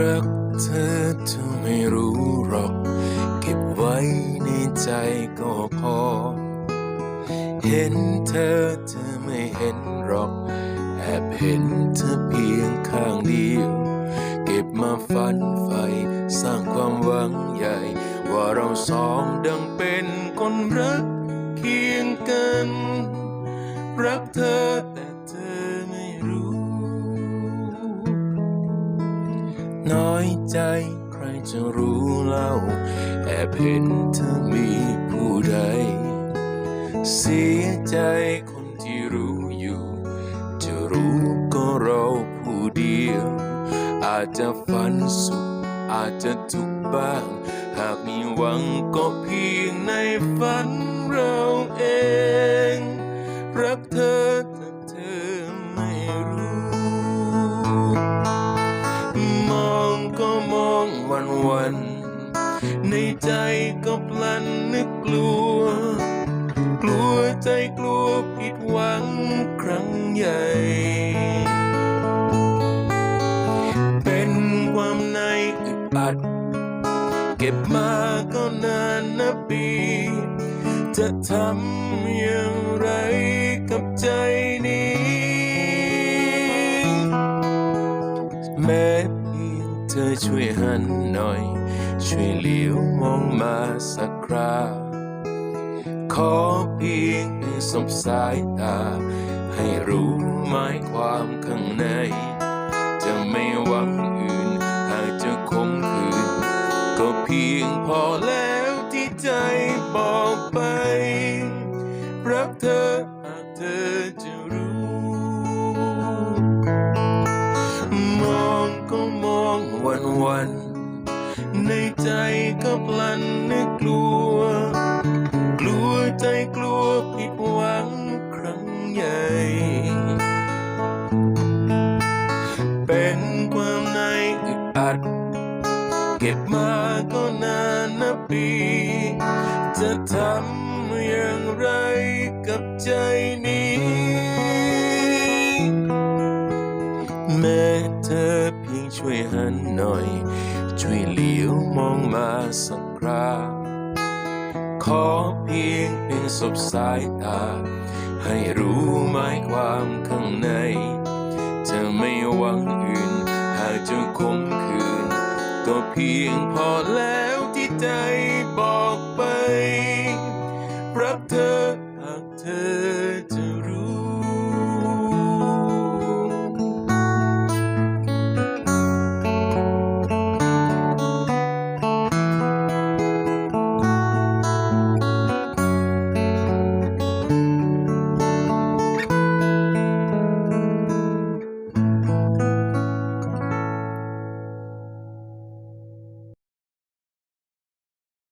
รักเธอเธอไม่รู้หรอก เก็บไว้ในใจก็พอ เห็นเธอเธอไม่เห็นหรอก แอบเห็นเธอเพียงข้างเดียว เก็บมาฝันใฝ่สร้างความหวังใหญ่ ว่าเราสองดังเป็นคนรักเคียงกัน รักเธอแต่เธอ อยใจใครจะรู้เล่า แอบเห็นเธอมีผู้ใด เสียใจคนที่รู้อยู่ จะรู้ก็เราผู้เดียว อาจจะฝันสุข อาจจะทุกข์บ้าง หากมีหวังก็เพียงในฝันเรา ก็พลันนึกกลัว กลัวใจกลัวผิดหวังครั้งใหญ่ เป็นความในอึดอัด เก็บมาก็นานนับปี จะทำอย่างไรกับใจนี้ แม้เพียงเธอช่วยหันหน่อย ช่วยเหลียวมองมาสักคราขอเพียงเป็นสบสายตา ให้รู้หมายความข้างใน จะไม่หวังอื่น หากจะคมคืน ก็เพียงพอแล้วที่ใจบอกไป รักเธอหากเธอจะรู้ มองก็มองวันวัน ในใจก็พลันนึกกลัว กลัวใจกลัวผิดหวังครั้งใหญ่ เป็นความในอึดอัด เก็บมาก็นานนับปี จะทำอย่างไรกับใจนี้แม้เธอเพียงช่วยหันหน่อย ช่วยเหลียวมองมาสักคราขอเพียงเพียงสบสายตา ให้รู้หมายความข้างในจะไม่หวังอื่น หากจะคมคืน ก็เพียงพอแล้วที่ใจบอกไป รับเธอหากเธอ